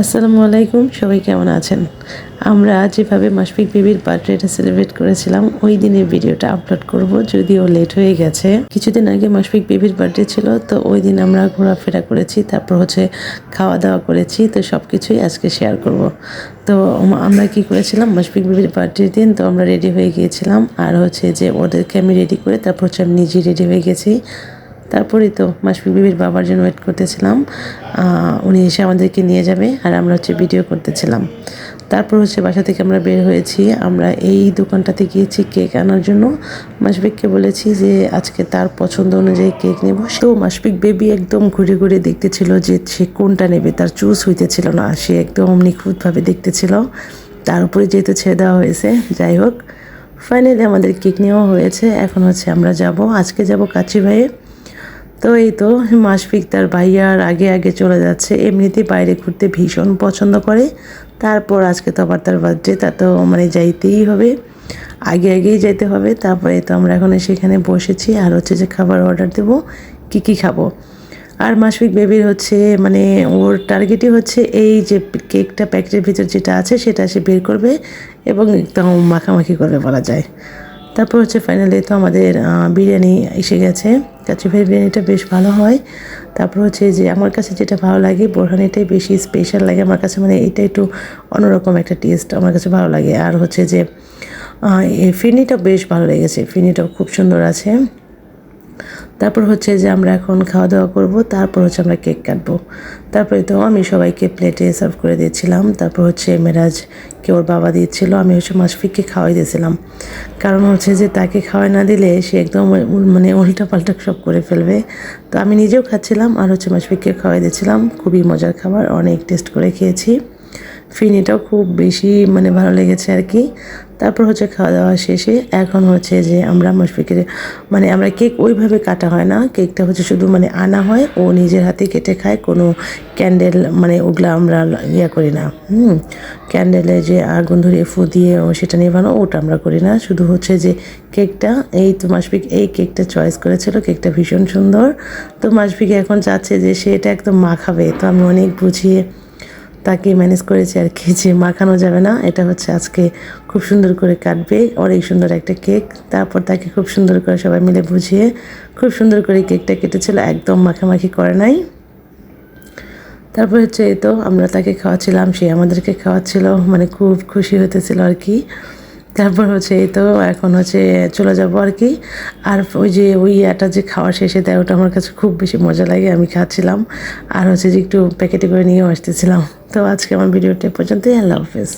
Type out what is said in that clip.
আসসালামু আলাইকুম, সবাই কেমন আছেন? আমরা যেভাবে মাসফিক বেবির বার্থডেটা সেলিব্রেট করেছিলাম, ওই দিনের ভিডিওটা আপলোড করব, যদিও লেট হয়ে গেছে। কিছুদিন আগে মাসফিক বেবির বার্থডে ছিল, তো ওই দিন আমরা ঘোরাফেরা করেছি, তারপর হচ্ছে খাওয়া দাওয়া করেছি, তো সব কিছুই আজকে শেয়ার করব। তো আমরা কি করেছিলাম মাসফিক বেবির বার্থডের দিন, তো আমরা রেডি হয়ে গিয়েছিলাম, আর হচ্ছে যে ওদেরকে আমি রেডি করে, তারপর হচ্ছে আমি নিজেই রেডি হয়ে গেছি। তারপরেই তো মাসফিক বিবির বাবার জন্য ওয়েট করতেছিলাম। উনি এসে আমাদেরকে নিয়ে যাবে আর আমরা হচ্ছে ভিডিও করতেছিলাম। তারপর হচ্ছে বাসা থেকে আমরা বের হয়েছি। আমরা এই দোকানটাতে গিয়েছি কেক আনার জন্য। মাসফিককে বলেছি যে, আজকে তার পছন্দ অনুযায়ী কেক নেব। তো মাসফিক বেবি একদম ঘুরে ঘুরে দেখতেছিল যে সে কোনটা নেবে। তার চুজ হইতেছিল না। সে একদম নিখুঁতভাবে দেখতেছিল। তার উপরে যেহেতু ছেড়ে দেওয়া হয়েছে, যাই হোক। ফাইনালি আমাদের কেক নেওয়া হয়েছে। এখন হচ্ছে আমরা যাব। আজকে যাব কাছি ভাইয়ে তো এই তো মাসফিক তার ভাইয়ার আগে আগে চলে যাচ্ছে। এমনিতেই বাইরে ঘুরতে ভীষণ পছন্দ করে। তারপর আজকে তো আবার তার বার্থডে তা তো মানে যাইতেই হবে। আগে আগেই যাইতে হবে, তারপরে তো আমরা এখন সেখানে বসেছি। আর হচ্ছে যে খাবার অর্ডার দেবো, কী কী খাব। আর মাসফিক বেবির হচ্ছে মানে ওর টার্গেটই হচ্ছে এই যে কেকটা প্যাকেটের ভিতর যেটা আছে, সেটা সে বের করবে এবং একদম মাখামাখি করবে বলা যায়। তারপর হচ্ছে ফাইনালি তো আমাদের বিরিয়ানি এসে গেছে। কাচি ভাই বিরিয়ানিটা বেশ ভালো হয়। তারপর হচ্ছে যে আমার কাছে যেটা ভালো লাগে বোরহানিটাই বেশি স্পেশাল লাগে। আমার কাছে মানে এটা একটু অন্যরকম একটা টেস্ট আমার কাছে ভালো লাগে। আর হচ্ছে যে ফিরনিটাও ফিরনিটা বেশ ভালো লেগেছে। ফিরনিটাও খুব সুন্দর আছে। তারপর হচ্ছে যে আমরা এখন খাওয়া দাওয়া করব, তারপর হচ্ছে আমরা কেক কাটবো। তারপরে তো আমি সবাইকে প্লেটে সার্ভ করে দিয়েছিলাম। তারপর হচ্ছে মেরাজকে ওর বাবা দিয়েছিল, আমি হচ্ছে মাসফিককে খাওয়াই দিয়েছিলাম। কারণ হচ্ছে যে তাকে খাওয়াই না দিলে সে একদম মানে উল্টা পাল্টা সব করে ফেলবে। তো আমি নিজেও খাচ্ছিলাম আর হচ্ছে মাসফিককে খাওয়াই দিয়েছিলাম। খুবই মজার খাবার, অনেক টেস্ট করে খেয়েছি। ফিনিটাও খুব বেশি মানে ভালো লেগেছে আর কি। তারপর হচ্ছে খাওয়া দাওয়া শেষে এখন হচ্ছে যে আমরা মুশফিকের মানে আমরা কেক ওইভাবে কাটা হয় না। কেকটা হচ্ছে শুধু মানে আনা হয়, ও নিজের হাতে কেটে খায়, কোনো ক্যান্ডেল মানে ওগুলো আমরা ইয়া করি না। হুম, ক্যান্ডেলে যে আগুন ধরিয়ে ফু দিয়ে সেটা নেভানো ওটা আমরা করি না। শুধু হচ্ছে যে কেকটা, এই তো মাসফিক এই কেকটা চয়েস করেছিল, কেকটা ভীষণ সুন্দর। তো মাসফিক এখন চাচ্ছে যে সে এটা একদম মাখাবে। তো আমি অনেক বুঝিয়ে তাকে ম্যানেজ করেছি আর কি যে মাখানো যাবে না। এটা হচ্ছে আজকে খুব সুন্দর করে কাটবে। অনেক সুন্দর একটা কেক তারপর তাকে খুব সুন্দর করে সবাই মিলে বুঝিয়ে খুব সুন্দর করে কেকটা কেটেছিল। একদম মাখামাখি করে নাই। তারপর হচ্ছে এই তো আমরা তাকে খাওয়াচ্ছিলাম। সে আমাদেরকে খাওয়াচ্ছিল। মানে খুব খুশি হতেছিল আর কি। তারপর হচ্ছে এই তো এখন হচ্ছে চলে যাব আর কি। আর ওই যে ওই ইয়াটা যে খাওয়া শেষে দেয়, ওটা আমার কাছে খুব বেশি মজা লাগে, আমি খাচ্ছিলাম। আর হচ্ছে যে একটু প্যাকেটে করে নিয়েও আসতেছিলাম। তো আজকে আমার ভিডিওটা পর্যন্তই, আল্লাহ হাফেজ।